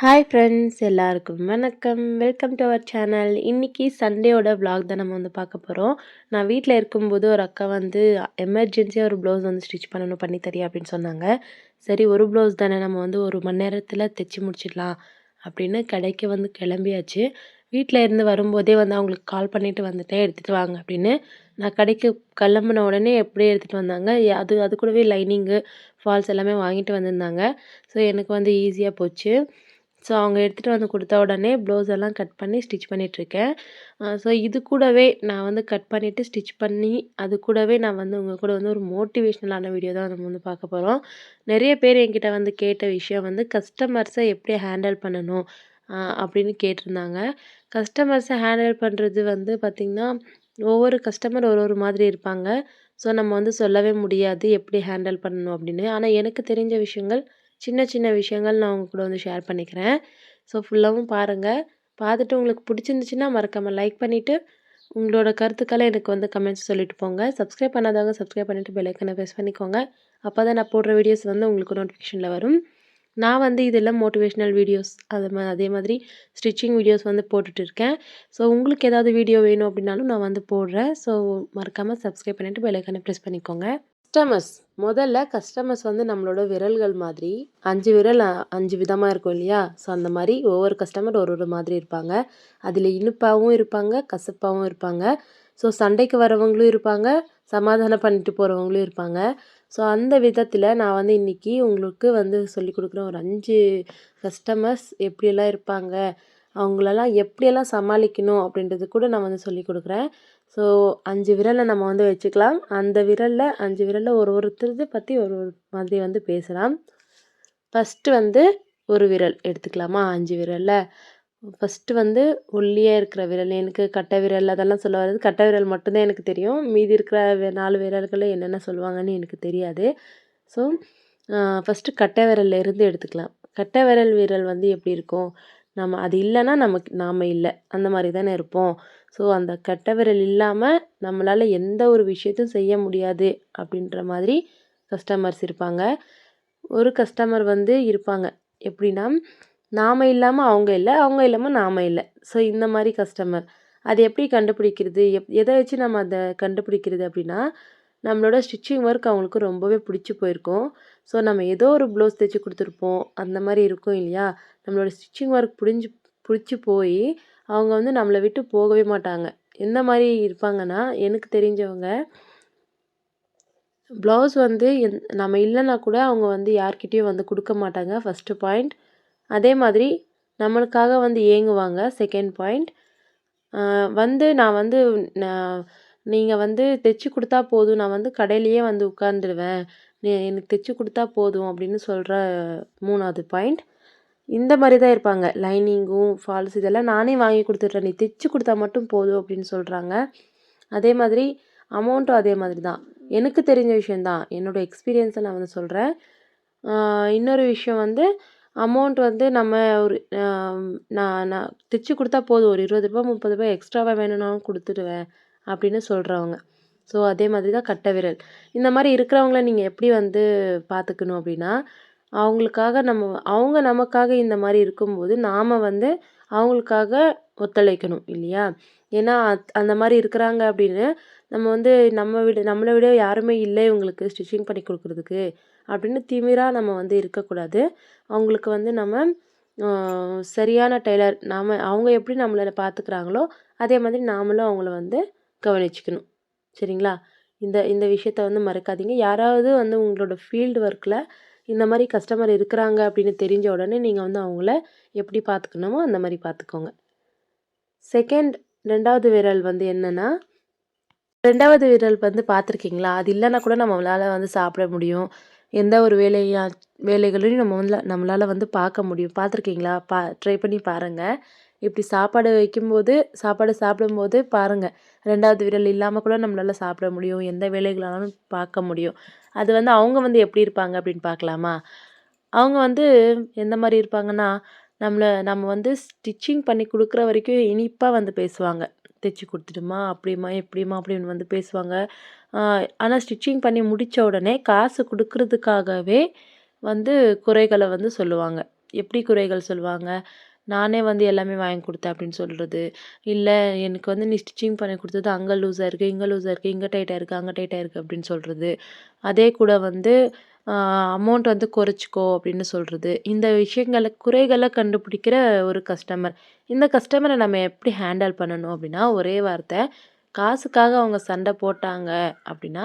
Hi friends எல்லாருக்கும் வணக்கம். Welcome to our channel இன்றைக்கி சண்டேயோட ப்ளாக் தான் நம்ம வந்து பார்க்க போகிறோம் நான் வீட்டில் இருக்கும்போது ஒரு அக்கா வந்து எமர்ஜென்சியாக ஒரு ப்ளவுஸ் வந்து ஸ்டிச் பண்ணணும் பண்ணி தரியா அப்படின்னு சொன்னாங்க. சரி ஒரு ப்ளவுஸ் தானே நம்ம வந்து ஒரு மணி நேரத்தில் தைச்சி முடிச்சிடலாம் அப்படின்னு கடைக்கு வந்து கிளம்பியாச்சு. வீட்டில் இருந்து வரும்போதே வந்து அவங்களுக்கு கால் பண்ணிவிட்டு வந்துட்டேன் எடுத்துகிட்டு வாங்க அப்படின்னு. நான் கடைக்கு கிளம்புன உடனே எப்படியே எடுத்துகிட்டு வந்தாங்க. அது அது கூடவே லைனிங்கு ஃபால்ஸ் எல்லாமே வாங்கிட்டு வந்திருந்தாங்க. ஸோ எனக்கு வந்து ஈஸியாக போச்சு. ஸோ அவங்க எடுத்துகிட்டு வந்து கொடுத்த உடனே ப்ளவுஸ் எல்லாம் கட் பண்ணி ஸ்டிச் பண்ணிகிட்ருக்கேன் ஸோ இது கூடவே நான் வந்து கட் பண்ணிவிட்டு ஸ்டிச் பண்ணி அது கூடவே நான் வந்து உங்கள் கூட வந்து ஒரு மோட்டிவேஷ்னலான வீடியோ தான் நம்ம வந்து பார்க்க போகிறோம் நிறைய பேர் என்கிட்ட வந்து கேட்ட விஷயம் வந்து கஸ்டமர்ஸை எப்படி ஹேண்டில் பண்ணணும்? அப்படின்னு கேட்டிருந்தாங்க. கஸ்டமர்ஸை ஹேண்டில் பண்ணுறது வந்து பார்த்திங்கன்னா ஒவ்வொரு கஸ்டமர் ஒரு ஒரு மாதிரி இருப்பாங்க. ஸோ நம்ம வந்து சொல்லவே முடியாது எப்படி ஹேண்டில் பண்ணணும் அப்படின்னு. ஆனால் எனக்கு தெரிஞ்ச விஷயங்கள் சின்ன சின்ன விஷயங்கள் நான் உங்கள் கூட வந்து ஷேர் பண்ணிக்கிறேன். ஸோ ஃபுல்லாகவும் பாருங்கள் பார்த்துட்டு உங்களுக்கு பிடிச்சிருந்துச்சின்னா மறக்காமல் லைக் பண்ணிவிட்டு உங்களோட கருத்துக்களை எனக்கு வந்து கமெண்ட்ஸ் சொல்லிட்டு போங்க. சப்ஸ்கிரைப் பண்ணாதவங்க சப்ஸ்கிரைப் பண்ணிவிட்டு பெல்லைக்கனை ப்ரெஸ் பண்ணிக்கோங்க. அப்போ தான் நான் போடுற வீடியோஸ் வந்து உங்களுக்கு நோட்டிஃபிகேஷனில் வரும். நான் வந்து இதெல்லாம் மோட்டிவேஷ்னல் வீடியோஸ் அது மா அதே மாதிரி ஸ்டிச்சிங் வீடியோஸ் வந்து போட்டுட்டு இருக்கேன். ஸோ உங்களுக்கு ஏதாவது வீடியோ வேணும் அப்படின்னாலும் நான் வந்து போடுறேன். ஸோ மறக்காமல் சப்ஸ்கிரைப் பண்ணிவிட்டு பெல்லைக்கனை ப்ரெஸ் பண்ணிக்கோங்க. கஸ்டமர்ஸ் முதல்ல கஸ்டமர்ஸ் வந்து நம்மளோட விரல்கள் மாதிரி அஞ்சு விரல் அஞ்சு விதமாக இருக்கும் இல்லையா? ஸோ அந்த மாதிரி ஒவ்வொரு கஸ்டமர் ஒரு ஒரு மாதிரி இருப்பாங்க. அதில் இனிப்பாகவும் இருப்பாங்க கசப்பாகவும் இருப்பாங்க. ஸோ சண்டைக்கு வரவங்களும் இருப்பாங்க சமாதானம் பண்ணிட்டு போகிறவங்களும் இருப்பாங்க. ஸோ அந்த விதத்தில் நான் வந்து இன்றைக்கி உங்களுக்கு வந்து சொல்லி கொடுக்குறேன் ஒரு அஞ்சு கஸ்டமர்ஸ் எப்படியெல்லாம் இருப்பாங்க? அவங்களெல்லாம் எப்படியெல்லாம் சமாளிக்கணும் அப்படின்றது கூட நான் வந்து சொல்லி கொடுக்குறேன். ஸோ அஞ்சு விரலை நம்ம வந்து வச்சுக்கலாம். அந்த விரலில் அஞ்சு விரலில் ஒரு ஒருத்தரது பற்றி ஒரு ஒரு மாதிரி வந்து பேசலாம். ஃபஸ்ட்டு வந்து ஒரு விரல் எடுத்துக்கலாமா? அஞ்சு விரலில். ஃபஸ்ட்டு வந்து ஒல்லியாக இருக்கிற விரல் எனக்கு கட்டை விரல் அதெல்லாம் சொல்ல வர்றது கட்டை விரல் மட்டும்தான் எனக்கு தெரியும். மீதி இருக்கிற நாலு விரல்களை என்னென்ன சொல்லுவாங்கன்னு எனக்கு தெரியாது. ஸோ ஃபஸ்ட்டு கட்டை விரல்லேருந்து எடுத்துக்கலாம். கட்டை விரல் விரல் வந்து எப்படி இருக்கும்? நம்ம அது இல்லைன்னா நமக்கு நாம் இல்லை. அந்த மாதிரி தானே இருப்போம். ஸோ அந்த கட்டை விரல் இல்லாமல் நம்மளால் எந்த ஒரு விஷயத்தையும் செய்ய முடியாது அப்படின்ற மாதிரி கஸ்டமர்ஸ் இருப்பாங்க. ஒரு கஸ்டமர் வந்து இருப்பாங்க. எப்படின்னா நாம் இல்லாமல் அவங்க இல்லை அவங்க இல்லாமல் நாம் இல்லை. ஸோ இந்த மாதிரி கஸ்டமர் அது எப்படி கண்டுபிடிக்கிறது? எப் எதை வச்சு நம்ம அதை கண்டுபிடிக்கிறது அப்படின்னா நம்மளோட ஸ்டிச்சிங் ஒர்க் அவங்களுக்கு ரொம்பவே பிடிச்சி போயிருக்கும். ஸோ நம்ம ஏதோ ஒரு ப்ளவுஸ் தைச்சி கொடுத்துருப்போம். அந்த மாதிரி இருக்கும் இல்லையா? நம்மளோட ஸ்டிச்சிங் ஒர்க் புரிஞ்சு பிடிச்சி போய் அவங்க வந்து நம்மளை விட்டு போகவே மாட்டாங்க. எந்த மாதிரி இருப்பாங்கன்னா எனக்கு தெரிஞ்சவங்க ப்ளவுஸ் வந்து எந் நம்ம இல்லைன்னா கூட அவங்க வந்து யார்கிட்டயும் வந்து கொடுக்க மாட்டாங்க ஃபஸ்ட்டு பாயிண்ட் அதே மாதிரி நம்மளுக்காக வந்து ஏங்குவாங்க செகண்ட் பாயிண்ட் வந்து நான் வந்து நான் நீங்கள் வந்து தைச்சி கொடுத்தா போதும். நான் வந்து கடையிலேயே வந்து உட்காந்துடுவேன் எனக்கு தைச்சி கொடுத்தா போதும் அப்படின்னு சொல்கிற மூணாவது பாயிண்ட் இந்த மாதிரி தான் இருப்பாங்க. லைனிங்கும் ஃபால்ஸ் இதெல்லாம் நானே வாங்கி கொடுத்துட்றேன். நீ தைச்சி கொடுத்தா மட்டும் போதும் அப்படின்னு சொல்கிறாங்க அதே மாதிரி அமௌண்ட்டும் அதே மாதிரி தான் எனக்கு தெரிஞ்ச விஷயந்தான் என்னோடய எக்ஸ்பீரியன்ஸை நான் வந்து சொல்கிறேன் இன்னொரு விஷயம் வந்து அமௌண்ட் வந்து நம்ம ஒரு நான் நான் தைச்சி கொடுத்தா போதும். ஒரு இருபது ரூபாய் முப்பது ரூபாய் எக்ஸ்ட்ராவாக வேணும்னாலும் கொடுத்துடுவேன் அப்படின்னு சொல்கிறவங்க ஸோ அதே மாதிரி தான் கட்டை விரல். இந்த மாதிரி இருக்கிறவங்கள நீங்கள் எப்படி வந்து பார்த்துக்கணும் அப்படின்னா அவங்களுக்காக நம்ம அவங்க நமக்காக இந்த மாதிரி இருக்கும்போது நாம் வந்து அவங்களுக்காக ஒத்துழைக்கணும் இல்லையா? ஏன்னா அத்- அந்த மாதிரி இருக்கிறாங்க அப்படின்னு நம்ம வந்து நம்ம விட நம்மளை விட யாருமே இல்லை இவங்களுக்கு ஸ்டிச்சிங் பண்ணி கொடுக்குறதுக்கு அப்படின்னு திமிராக நம்ம வந்து இருக்கக்கூடாது. அவங்களுக்கு வந்து நம்ம சரியான டெய்லர் நாம் அவங்க எப்படி நம்மளை பார்த்துக்கிறாங்களோ அதே மாதிரி நாமளும் அவங்கள வந்து கவனிச்சுக்கணும். சரிங்களா? இந்த இந்த விஷயத்த வந்து மறக்காதீங்க. யாராவது வந்து உங்களோட ஃபீல்டு ஒர்க்கில் இந்த மாதிரி கஸ்டமர் இருக்கிறாங்க அப்படின்னு தெரிஞ்ச உடனே நீங்கள் வந்து அவங்கள எப்படி பார்த்துக்கணுமோ அந்த மாதிரி பார்த்துக்கோங்க செகண்ட் ரெண்டாவது விரல் வந்து என்னென்னா ரெண்டாவது விரல் வந்து பார்த்துருக்கீங்களா அது இல்லைன்னா கூட நம்மளால் வந்து சாப்பிட முடியும். எந்த ஒரு வேலையா வேலைகளையும் நம்ம வந்து நம்மளால் வந்து பார்க்க முடியும். பார்த்துருக்கீங்களா பா ட்ரை பண்ணி பாருங்கள் இப்படி சாப்பாடு வைக்கும்போது சாப்பாடு சாப்பிடும்போது பாருங்கள் ரெண்டாவது விரல் இல்லாமல் கூட நம்மளால் சாப்பிட முடியும். எந்த வேலைகளாலும் பார்க்க முடியும். அது வந்து அவங்க வந்து எப்படி இருப்பாங்க அப்படின்னு பார்க்கலாமா? அவங்க வந்து எந்த மாதிரி இருப்பாங்கன்னா நம்மளை நம்ம வந்து ஸ்டிச்சிங் பண்ணி கொடுக்குற வரைக்கும் இனிப்பாக வந்து பேசுவாங்க. தைச்சி கொடுத்துட்டுமா அப்படிமா எப்படிமா அப்படின்னு வந்து பேசுவாங்க. ஆனால் ஸ்டிச்சிங் பண்ணி முடித்த உடனே காசு கொடுக்கறதுக்காகவே வந்து குறைகளை வந்து சொல்லுவாங்க. எப்படி குறைகள் சொல்லுவாங்க? நானே வந்து எல்லாமே வாங்கி கொடுத்தேன் அப்படின்னு சொல்கிறது இல்லை எனக்கு வந்து நீ ஸ்டிச்சிங் பண்ணி கொடுத்தது அங்கே லூஸாக இருக்குது இங்கே லூஸாக இருக்குது இங்கே டைட்டாக இருக்குது அங்கே டைட்டாக இருக்குது அப்படின்னு சொல்கிறது அதே கூட வந்து அமௌண்ட் வந்து குறைச்சிக்கோ அப்படின்னு சொல்கிறது இந்த விஷயங்களை குறைகளை கண்டுபிடிக்கிற ஒரு கஸ்டமர் இந்த கஸ்டமரை நம்ம எப்படி ஹேண்டில் பண்ணணும் அப்படின்னா ஒரே வார்த்தை காசுக்காக அவங்க சண்டை போட்டாங்க அப்படின்னா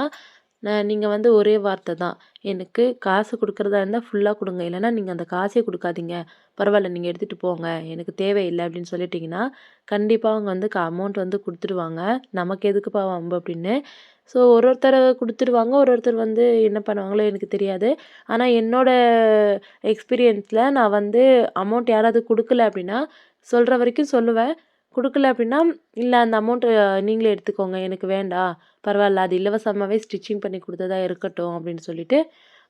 நீங்கள் வந்து ஒரே வார்த்தை தான். எனக்கு காசு கொடுக்குறதா இருந்தால் ஃபுல்லாக கொடுங்க. இல்லைன்னா நீங்கள் அந்த காசே கொடுக்காதீங்க. பரவாயில்ல நீங்கள் எடுத்துகிட்டு போங்க. எனக்கு தேவையில்லை அப்படின்னு சொல்லிட்டிங்கன்னா கண்டிப்பாக அவங்க வந்து அமௌண்ட் வந்து கொடுத்துடுவாங்க நமக்கு எதுக்குப்பா வம்பு அப்படின்னு. ஸோ ஒரு ஒருத்தர் கொடுத்துருவாங்க. ஒரு ஒருத்தர் வந்து என்ன பண்ணுவாங்களோ எனக்கு தெரியாது. ஆனால் என்னோடய எக்ஸ்பீரியன்ஸில் நான் வந்து அமௌண்ட் யாராவது கொடுக்கல அப்படின்னா சொல்கிற வரைக்கும் சொல்லுவேன். கொடுக்கல அப்படின்னா இல்லை அந்த அமௌண்ட்டு நீங்களே எடுத்துக்கோங்க. எனக்கு வேண்டாம் பரவாயில்ல அது இலவசமாகவே ஸ்டிச்சிங் பண்ணி கொடுத்ததா இருக்கட்டும் அப்படின்னு சொல்லிட்டு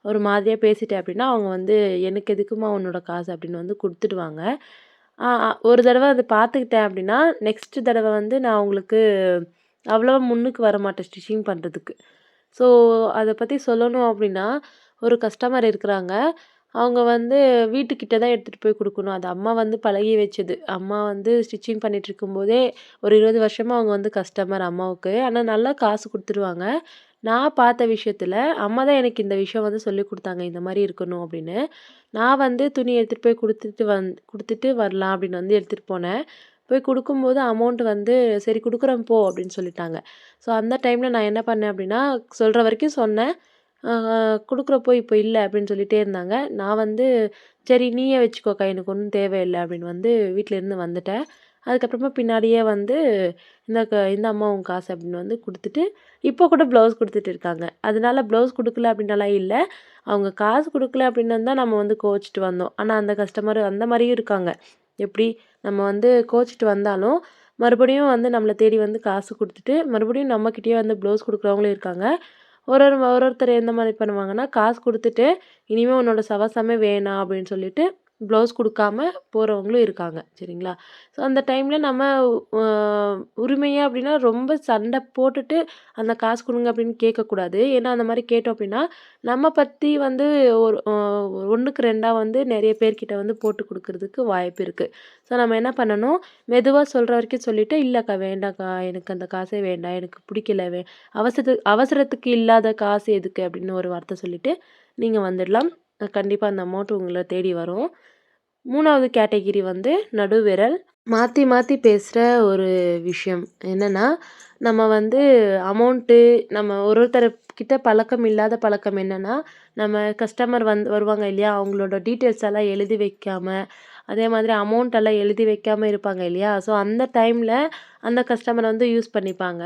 ஒரு மாதிரியாக பேசிட்டேன் அப்படின்னா அவங்க வந்து எனக்கு எதுக்குமா உன்னோட காசு? அப்படின்னு வந்து கொடுத்துடுவாங்க. ஒரு தடவை அதை பார்த்துக்கிட்டேன் அப்படின்னா நெக்ஸ்ட் தடவை வந்து நான் உங்களுக்கு அவ்வளோவா முன்னுக்கு வர மாட்டேன் ஸ்டிச்சிங் பண்ணுறதுக்கு ஸோ அதை பற்றி சொல்லணும் அப்படின்னா ஒரு கஸ்டமர் இருக்கிறாங்க. அவங்க வந்து வீட்டுக்கிட்ட தான் எடுத்துகிட்டு போய் கொடுக்கணும். அது அம்மா வந்து பழகி வச்சது. அம்மா வந்து ஸ்டிச்சிங் பண்ணிகிட்டு இருக்கும்போதே ஒரு இருபது வருஷமாக அவங்க வந்து கஸ்டமர் அம்மாவுக்கு. ஆனால் நல்லா காசு கொடுத்துருவாங்க. நான் பார்த்த விஷயத்தில் அம்மா தான் எனக்கு இந்த விஷயம் வந்து சொல்லி கொடுத்தாங்க. இந்த மாதிரி இருக்கணும் அப்படின்னு. நான் வந்து துணி எடுத்துகிட்டு போய் கொடுத்துட்டு வந் கொடுத்துட்டு வரலாம் அப்படின்னு வந்து எடுத்துகிட்டு போனேன். போய் கொடுக்கும்போது அமௌண்ட் வந்து சரி கொடுக்குறேன் போ அப்படின்னு சொல்லிட்டாங்க. ஸோ அந்த டைமில் நான் என்ன பண்ணேன் அப்படின்னா சொல்கிற வரைக்கும் சொன்னேன். கொடுக்குறப்போ இப்போ இல்லை அப்படின்னு சொல்லிகிட்டே இருந்தாங்க. நான் வந்து சரி நீயே வச்சுக்கோக்கா எனக்கு ஒன்றும் தேவையில்லை அப்படின்னு வந்து வீட்டிலேருந்து வந்துட்டேன். அதுக்கப்புறமா பின்னாடியே வந்து இந்த க இந்த அம்மாவும் காசு அப்படின்னு வந்து கொடுத்துட்டு இப்போ கூட ப்ளவுஸ் கொடுத்துட்டு இருக்காங்க. அதனால ப்ளவுஸ் கொடுக்கல அப்படின்னாலாம் இல்லை. அவங்க காசு கொடுக்கல அப்படின்னு தான் நம்ம வந்து கோச்சிட்டு வந்தோம். ஆனால் அந்த கஸ்டமர் அந்த மாதிரியும் இருக்காங்க. எப்படி நம்ம வந்து கோச்சிட்டு வந்தாலும் மறுபடியும் வந்து நம்மளை தேடி வந்து காசு கொடுத்துட்டு மறுபடியும் நம்மக்கிட்டேயே வந்து ப்ளவுஸ் கொடுக்குறவங்களும் இருக்காங்க. ஒரு ஒரு ஒரு ஒருத்தர் எந்த மாதிரி பண்ணுவாங்கன்னா காசு கொடுத்துட்டு இனிமேல் உன்னோட சவசமே வேணாம் அப்படின்னு சொல்லிட்டு ப்ளவுஸ் கொடுக்காம போகிறவங்களும் இருக்காங்க சரிங்களா? ஸோ அந்த டைமில் நம்ம உரிமையாக அப்படின்னா ரொம்ப சண்டை போட்டுட்டு அந்த காசு கொடுங்க அப்படின்னு கேட்கக்கூடாது. ஏன்னா அந்த மாதிரி கேட்டோம் அப்படின்னா நம்ம பற்றி வந்து ஒரு ஒன்றுக்கு ரெண்டாக வந்து நிறைய பேர்கிட்ட வந்து போட்டு கொடுக்கறதுக்கு வாய்ப்பு இருக்குது ஸோ நம்ம என்ன பண்ணணும்? மெதுவாக சொல்கிற வரைக்கும் சொல்லிவிட்டு இல்லைக்கா வேண்டாக்கா எனக்கு அந்த காசே வேண்டாம் எனக்கு பிடிக்கல வே அவசரத்துக்கு அவசரத்துக்கு இல்லாத காசு எதுக்கு? அப்படின்னு ஒரு வார்த்தை சொல்லிவிட்டு நீங்கள் வந்துடலாம். கண்டிப்பாக அந்த அமௌண்ட் உங்களை தேடி வரும். மூணாவது கேட்டகிரி வந்து நடுவிரல். மாற்றி மாற்றி பேசுகிற ஒரு விஷயம். என்னென்னா நம்ம வந்து அமௌண்ட்டு நம்ம ஒரு ஒருத்தர்கிட்ட பழக்கம் இல்லாத பழக்கம் என்னென்னா நம்ம கஸ்டமர் வந்து வருவாங்க இல்லையா அவங்களோட டீட்டெயில்ஸ் எல்லாம் எழுதி வைக்காமல் அதே மாதிரி அமௌண்ட் எல்லாம் எழுதி வைக்காமல் இருப்பாங்க இல்லையா ஸோ அந்த டைமில் அந்த கஸ்டமரை வந்து யூஸ் பண்ணிப்பாங்க.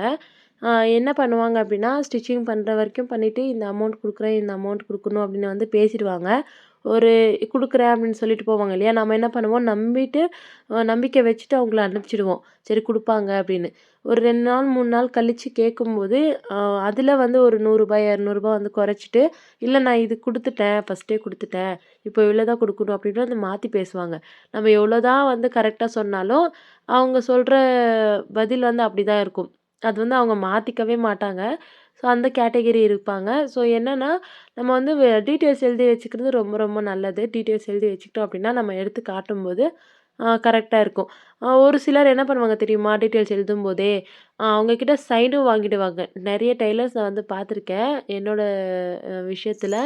என்ன பண்ணுவாங்க அப்படின்னா ஸ்டிச்சிங் பண்ணுற வரைக்கும் பண்ணிவிட்டு இந்த அமௌண்ட் கொடுக்குறேன் இந்த அமௌண்ட் கொடுக்கணும் அப்படின்னு வந்து பேசிடுவாங்க. ஒரு கொடுக்குறேன் அப்படின்னு சொல்லிட்டு போவாங்க இல்லையா? நம்ம என்ன பண்ணுவோம்? நம்பிட்டு நம்பிக்கை வச்சுட்டு அவங்கள அனுப்பிச்சிடுவோம். சரி கொடுப்பாங்க அப்படின்னு. ஒரு ரெண்டு நாள் மூணு நாள் கழித்து கேட்கும்போது அதில் வந்து ஒரு நூறுரூபாய் இரநூறுபா வந்து குறைச்சிட்டு இல்லை நான் இது கொடுத்துட்டேன் ஃபஸ்ட்டே கொடுத்துட்டேன். இப்போ இவ்வளோ தான் கொடுக்கணும் அப்படின்னு வந்து மாற்றி பேசுவாங்க. நம்ம எவ்வளோ தான் வந்து கரெக்டாக சொன்னாலும் அவங்க சொல்கிற பதில் வந்து அப்படி தான் இருக்கும். அது வந்து அவங்க மாற்றிக்கவே மாட்டாங்க. ஸோ அந்த கேட்டகிரி இருப்பாங்க. ஸோ என்னென்னா நம்ம வந்து டீட்டெயில்ஸ் எழுதி வச்சுக்கிறது ரொம்ப ரொம்ப நல்லது. டீட்டெயில்ஸ் எழுதி வச்சுக்கிட்டோம் அப்படின்னா நம்ம எடுத்து காட்டும்போது கரெக்டாக இருக்கும். ஒரு சிலர் என்ன பண்ணுவாங்க தெரியுமா? டீட்டெயில்ஸ் எழுதும்போதே அவங்கக்கிட்ட சைனும் வாங்கிடுவாங்க. நிறைய டெய்லர்ஸை வந்து பார்த்துருக்கேன். என்னோடய விஷயத்தில்.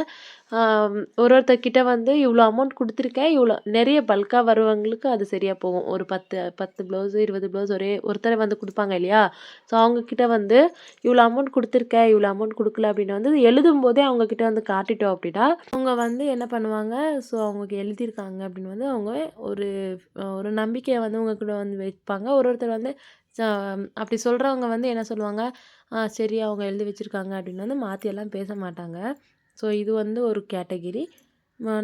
ஒரு ஒருத்தர்கிட்ட வந்து இவ்வளோ அமௌண்ட் கொடுத்துருக்கேன். இவ்வளோ நிறைய பல்காக வருவவங்களுக்கு அது சரியாக போகும். ஒரு பத்து பத்து ப்ளவுஸு இருபது ப்ளவுஸ் ஒரே ஒருத்தரை வந்து கொடுப்பாங்க இல்லையா? ஸோ அவங்கக்கிட்ட வந்து இவ்வளோ அமௌண்ட் கொடுத்துருக்கேன் இவ்வளோ அமௌண்ட் கொடுக்கல அப்படின்னு வந்து எழுதும் போதே அவங்கக்கிட்ட வந்து காட்டிட்டோம் அப்படின்னா அவங்க வந்து என்ன பண்ணுவாங்க? ஸோ அவங்களுக்கு எழுதியிருக்காங்க அப்படின்னு வந்து அவங்க ஒரு ஒரு நம்பிக்கையை வந்து உங்ககிட்ட வந்து வைப்பாங்க. ஒரு ஒருத்தர் வந்து அப்படி சொல்கிறவங்க வந்து என்ன சொல்லுவாங்க? சரி அவங்க எழுதி வச்சுருக்காங்க அப்படின்னு வந்து மாற்றியெல்லாம் பேச மாட்டாங்க. ஸோ இது வந்து ஒரு கேட்டகிரி.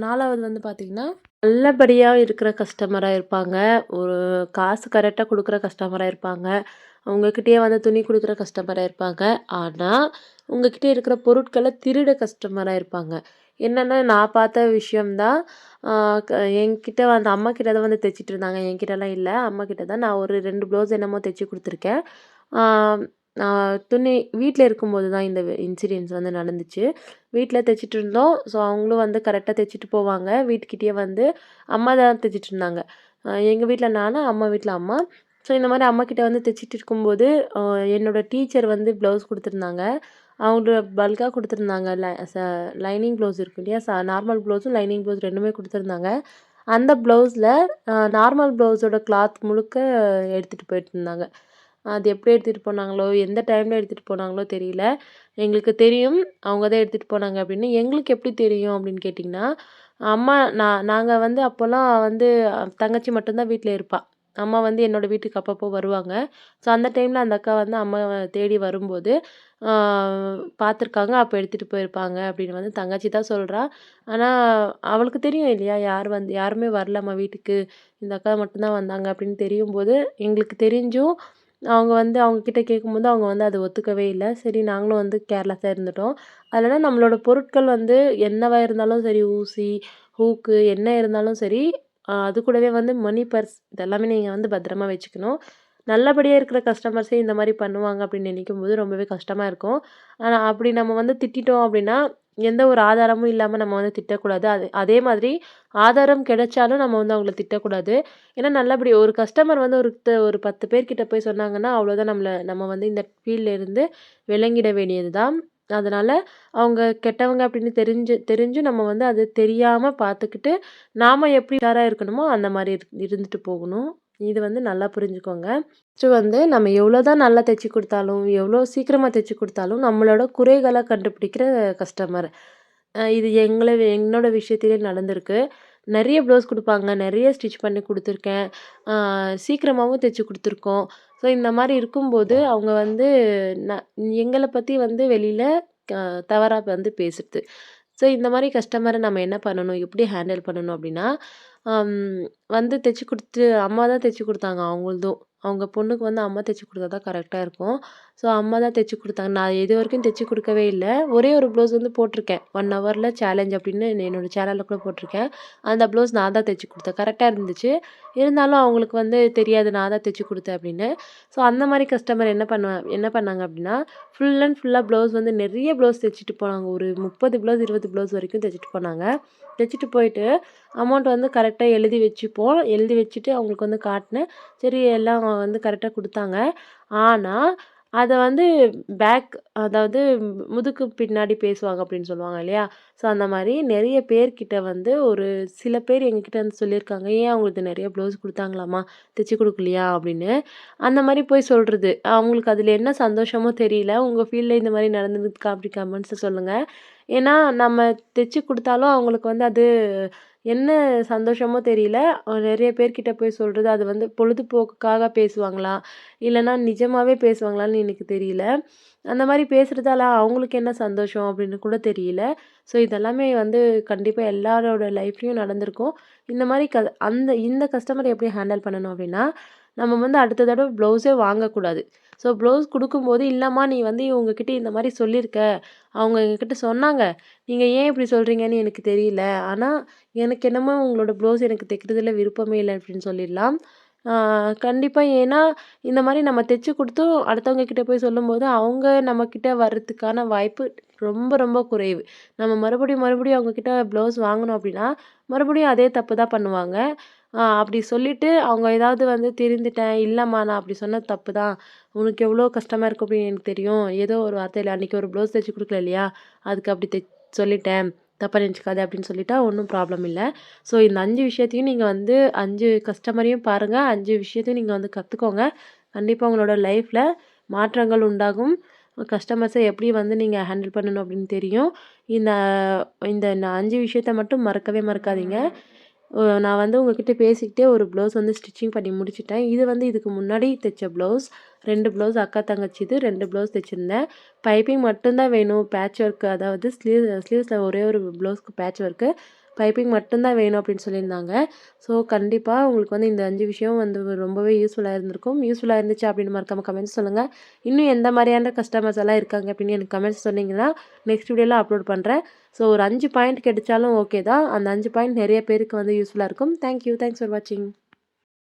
நாலாவது வந்து பார்த்திங்கன்னா நல்லபடியாக இருக்கிற கஸ்டமராக இருப்பாங்க. ஒரு காசு கரெக்டாக கொடுக்குற கஸ்டமராக இருப்பாங்க. உங்ககிட்டயே வந்து துணி கொடுக்குற கஸ்டமராக இருப்பாங்க. ஆனால் உங்ககிட்ட இருக்கிற பொருட்களை திருட கஸ்டமராக இருப்பாங்க. என்னென்னா நான் பார்த்த விஷயம்தான் என்கிட்ட வந்து அம்மா கிட்ட தான் வந்து தைச்சிட்டு இருந்தாங்க என்கிட்டலாம் இல்லை அம்மா கிட்ட தான் நான் ஒரு ரெண்டு ப்ளவுஸ் என்னமோ தைச்சி கொடுத்துருக்கேன் துணி வீட்டில் இருக்கும்போது தான் இந்த இன்சிடென்ட்ஸ் வந்து நடந்துச்சு. வீட்டில் தைச்சிட்டு இருந்தோம். ஸோ அவங்களும் வந்து கரெக்டாக தைச்சிட்டு போவாங்க. வீட்டுக்கிட்டேயே வந்து அம்மா தான் தைச்சிட்டு இருந்தாங்க. எங்கள் வீட்டில் நானும் அம்மா வீட்டில் அம்மா. ஸோ இந்த மாதிரி அம்மாகிட்ட வந்து தைச்சிட்டு இருக்கும்போது, என்னோடய என்னோட டீச்சர் வந்து ப்ளவுஸ் கொடுத்துருந்தாங்க அவங்களோட பல்காக கொடுத்துருந்தாங்க ல ச லைனிங் ப்ளவுஸ் இருக்கும் இல்லையா? ச நார்மல் ப்ளவுஸும், லைனிங் ப்ளவுஸ் ரெண்டுமே கொடுத்துருந்தாங்க அந்த ப்ளவுஸில் நார்மல் ப்ளவுஸோட கிளாத் முழுக்க எடுத்துகிட்டு போயிட்டுருந்தாங்க. அது எப்படி எடுத்துகிட்டு போனாங்களோ, எந்த டைமில் எடுத்துகிட்டு போனாங்களோ தெரியல. எங்களுக்கு தெரியும். அவங்க தான் எடுத்துகிட்டு போனாங்க அப்படின்னு. எங்களுக்கு எப்படி தெரியும் அப்படின்னு கேட்டிங்கன்னா, அம்மா நான் நாங்கள் வந்து அப்போல்லாம் வந்து தங்கச்சி மட்டும்தான் வீட்டில் இருப்பாள் அம்மா வந்து என்னோட வீட்டுக்கு அப்பப்போ வருவாங்க. ஸோ அந்த டைமில் அந்த அக்கா வந்து அம்மா தேடி வரும்போது, பார்த்துருக்காங்க. அப்போ எடுத்துகிட்டு போயிருப்பாங்க அப்படின்னு வந்து தங்கச்சி தான் சொல்கிறா ஆனால் அவளுக்கு தெரியும் இல்லையா? யார் வந்து யாருமே வரலம்மா வீட்டுக்கு. இந்த அக்கா மட்டும்தான் வந்தாங்க அப்படின்னு தெரியும்போது, எங்களுக்கு தெரிஞ்சும் அவங்க வந்து அவங்கக்கிட்ட கேட்கும்போது அவங்க வந்து அதை ஒத்துக்கவே இல்லை சரி நாங்களும் வந்து கேர்லெஸ்ஸாக இருந்துட்டோம். அதனால நம்மளோட பொருட்கள் வந்து என்னவா இருந்தாலும் சரி, ஊசி, ஹூக்கு என்ன இருந்தாலும் சரி, அது கூடவே வந்து மணி பர்ஸ் இதெல்லாமே நீங்கள் வந்து பத்திரமா வச்சுக்கணும். நல்லபடியாக இருக்கிற கஸ்டமர்ஸே இந்த மாதிரி பண்ணுவாங்க அப்படின்னு நினைக்கும்போது ரொம்பவே கஷ்டமாக இருக்கும். ஆனால் அப்படி நம்ம வந்து திட்டிட்டோம் அப்படின்னா, எந்த ஒரு ஆதாரமும் இல்லாமல் நம்ம வந்து திட்டக்கூடாது. அது அதே மாதிரி ஆதாரம் கிடைச்சாலும் நம்ம வந்து அவங்கள திட்டக்கூடாது. ஏன்னா நல்லபடி ஒரு கஸ்டமர் வந்து ஒரு ஒரு 10 பேர்கிட்ட போய் சொன்னாங்கன்னா, அவ்வளோதான் நம்மளை நம்ம வந்து இந்த ஃபீல்டிலேருந்து விளங்கிட விலங்கிட வேண்டியது தான். அதனால் அவங்க கெட்டவங்க அப்படின்னு தெரிஞ்சு தெரிஞ்சும் நம்ம வந்து அது தெரியாமல் பார்த்துக்கிட்டு, நாம் எப்படி யாராக இருக்கணுமோ அந்த மாதிரி இரு இருந்துட்டு போகணும். இது வந்து நல்லா புரிஞ்சுக்கோங்க. ஃபஸ்ட்டு வந்து நம்ம எவ்வளோ தான் நல்லா தைச்சி கொடுத்தாலும் எவ்வளோ சீக்கிரமாக தைச்சி கொடுத்தாலும் நம்மளோட குறைகளை கண்டுபிடிக்கிற கஸ்டமர். இது எங்களை என்னோட விஷயத்திலே நடந்திருக்கு. நிறைய ப்ளவுஸ் கொடுப்பாங்க நிறைய ஸ்டிச் பண்ணி கொடுத்துருக்கேன் சீக்கிரமாகவும் தைச்சி கொடுத்துருக்கோம் ஸோ இந்த மாதிரி இருக்கும்போது, அவங்க வந்து ந எங்களை பற்றி வந்து வெளியில் தவறாக வந்து பேசுறது. ஸோ இந்த மாதிரி கஸ்டமரை நம்ம என்ன பண்ணணும்? எப்படி ஹேண்டில் பண்ணணும் அப்படின்னா, வந்து தைச்சி கொடுத்து அம்மா தான் தைச்சி கொடுத்தாங்க அவங்களதும் அவங்க பொண்ணுக்கு வந்து அம்மா தைச்சி கொடுத்தா தான் கரெக்டாக இருக்கும். ஸோ அம்மா தான் தைச்சி கொடுத்தாங்க நான் இது வரைக்கும் தைச்சி கொடுக்கவே இல்லை ஒரே ஒரு ப்ளவுஸ் வந்து போட்டிருக்கேன். ஒன் ஹவரில் சேலஞ்ச் அப்படின்னு என்னோடய சேனலில் கூட போட்டிருக்கேன். அந்த ப்ளவுஸ் நான் தான் தைச்சி கொடுத்தேன் கரெக்டாக இருந்துச்சு. இருந்தாலும் அவங்களுக்கு வந்து தெரியாது நான் தான் தைச்சி கொடுத்தேன் அப்படின்னு. ஸோ அந்த மாதிரி கஸ்டமர் என்ன பண்ணுவேன் என்ன பண்ணாங்க அப்படின்னா, ஃபுல் அண்ட் ஃபுல்லாக ப்ளவுஸ் வந்து நிறைய ப்ளவுஸ் தைச்சிட்டு போனாங்க. ஒரு 30 ப்ளவுஸ், 20 ப்ளவுஸ் வரைக்கும் தைச்சிட்டு போனாங்க. தைச்சிட்டு போயிட்டு அமௌண்ட் வந்து கரெக்டாக எழுதி வச்சுப்போம். எழுதி வச்சுட்டு அவங்களுக்கு வந்து காட்டினேன் சரி எல்லாம் வந்து கரெக்டாக கொடுத்தாங்க ஆனால் அதை வந்து பேக் அதாவது முதுகு பின்னாடி பேசுவாங்க அப்படின்னு சொல்லுவாங்க இல்லையா? ஸோ அந்த மாதிரி நிறைய பேர்கிட்ட வந்து ஒரு சில பேர் எங்ககிட்ட வந்து சொல்லியிருக்காங்க. "ஏன் அவங்களுக்கு நிறைய ப்ளவுஸ் கொடுத்தாங்களாம்மா தைச்சி கொடுக்கலையா அப்படின்னு. அந்த மாதிரி போய் சொல்கிறது அவங்களுக்கு அதில் என்ன சந்தோஷமோ தெரியல. உங்கள் ஃபீல்டில் இந்த மாதிரி நடந்ததுக்கா அப்படி கமெண்ட்ஸை சொல்லுங்கள் ஏன்னா நம்ம தைச்சி கொடுத்தாலும் அவங்களுக்கு வந்து அது என்ன சந்தோஷமோ தெரியல. நிறைய பேர்கிட்ட போய் சொல்கிறது அது வந்து பொழுதுபோக்குக்காக பேசுவாங்களா? இல்லைன்னா நிஜமாகவே பேசுவாங்களான்னு எனக்கு தெரியல. அந்த மாதிரி பேசுகிறதால அவங்களுக்கு என்ன சந்தோஷம் அப்படின்னு கூட தெரியல. ஸோ இதெல்லாமே வந்து கண்டிப்பாக எல்லாரோட லைஃப்லேயும் நடந்திருக்கும். இந்த மாதிரி க அந்த இந்த கஸ்டமரை எப்படி ஹேண்டில் பண்ணணும் அப்படின்னா, நம்ம வந்து அடுத்த தடவை ப்ளவுஸே வாங்கக்கூடாது. ஸோ ப்ளவுஸ் கொடுக்கும்போது இல்லைம்மா நீ வந்து இவங்கக்கிட்ட இந்த மாதிரி சொல்லியிருக்க. அவங்க எங்ககிட்ட சொன்னாங்க. நீங்கள் ஏன் இப்படி சொல்கிறீங்கன்னு எனக்கு தெரியல. ஆனால் எனக்கு என்னமோ உங்களோட ப்ளவுஸ் எனக்கு தைக்கிறதுல விருப்பமே இல்லை அப்படின்னு சொல்லிடலாம். கண்டிப்பாக ஏன்னா, இந்த மாதிரி நம்ம தைச்சு கொடுத்தும் அடுத்தவங்க கிட்டே போய் சொல்லும்போது, அவங்க நம்மக்கிட்ட வர்றதுக்கான வாய்ப்பு ரொம்ப ரொம்ப குறைவு. நம்ம மறுபடியும் மறுபடியும் அவங்கக்கிட்ட ப்ளவுஸ் வாங்கினோம் அப்படின்னா, மறுபடியும் அதே தப்பு தான் பண்ணுவாங்க. அப்படி சொல்லிவிட்டு அவங்க ஏதாவது வந்து திருந்திட்டேன், இல்லைம்மா நான் அப்படி சொன்னது தப்பு தான். உனக்கு எவ்வளோ கஷ்டமாக இருக்கும் அப்படின்னு எனக்கு தெரியும். ஏதோ ஒரு வார்த்தையில் அன்றைக்கி ஒரு ப்ளவுஸ் தைச்சி கொடுக்கல இல்லையா? அதுக்கு அப்படி தெ சொல்லிட்டேன். தப்பாக நினச்சிக்காது அப்படின்னு சொல்லிட்டா ஒன்றும் ப்ராப்ளம் இல்லை ஸோ இந்த அஞ்சு விஷயத்தையும் நீங்கள் வந்து அஞ்சு கஸ்டமரையும் பாருங்கள் அஞ்சு விஷயத்தையும் நீங்கள் வந்து கற்றுக்கோங்க கண்டிப்பாக உங்களோட லைஃப்பில் மாற்றங்கள் உண்டாகும். கஸ்டமர்ஸை எப்படி வந்து நீங்கள் ஹேண்டில் பண்ணணும் அப்படின்னு தெரியும். இந்த இந்த அஞ்சு விஷயத்த மட்டும் மறக்கவே மறக்காதீங்க. நான் வந்து உங்ககிட்ட பேசிக்கிட்டே ஒரு ப்ளவுஸ் வந்து ஸ்டிச்சிங் பண்ணி முடிச்சிட்டேன் இது வந்து இதுக்கு முன்னாடி தைச்ச ப்ளவுஸ். ரெண்டு ப்ளவுஸ் அக்கா தங்கச்சிது ரெண்டு ப்ளவுஸ் தைச்சிருந்தேன். பைப்பிங் மட்டும்தான் வேணும். பேட்ச் ஒர்க்கு அதாவது ஸ்லீவ் ஸ்லீவ்ஸில் ஒரே ஒரு ப்ளவுஸ்க்கு பேட்ச் ஒர்க்கு. பைப்பிங் மட்டும்தான் வேணும் அப்படின்னு சொல்லியிருந்தாங்க. ஸோ கண்டிப்பாக உங்களுக்கு வந்து இந்த அஞ்சு விஷயம் வந்து ரொம்பவே யூஸ்ஃபுல்லாக இருந்திருக்கும். யூஸ்ஃபுல்லாக இருந்துச்சு அப்படின்னு மறக்காமல் கமெண்ட்ஸ் சொல்லுங்கள் இன்னும் எந்த மாதிரியான கஸ்டமர்ஸ் எல்லாம் இருக்காங்க அப்படின்னு எனக்கு கமெண்ட்ஸ் சொன்னீங்கன்னா, நெக்ஸ்ட் வீடியோவில் அப்லோட் பண்ணுறேன் ஸோ ஒரு அஞ்சு பாயிண்ட் கிடைச்சாலும் ஓகே தான். அந்த அஞ்சு பாயிண்ட் நிறைய பேருக்கு வந்து யூஸ்ஃபுல்லாக இருக்கும். Thank you. தேங்க்ஸ் ஃபார் வாட்சிங்.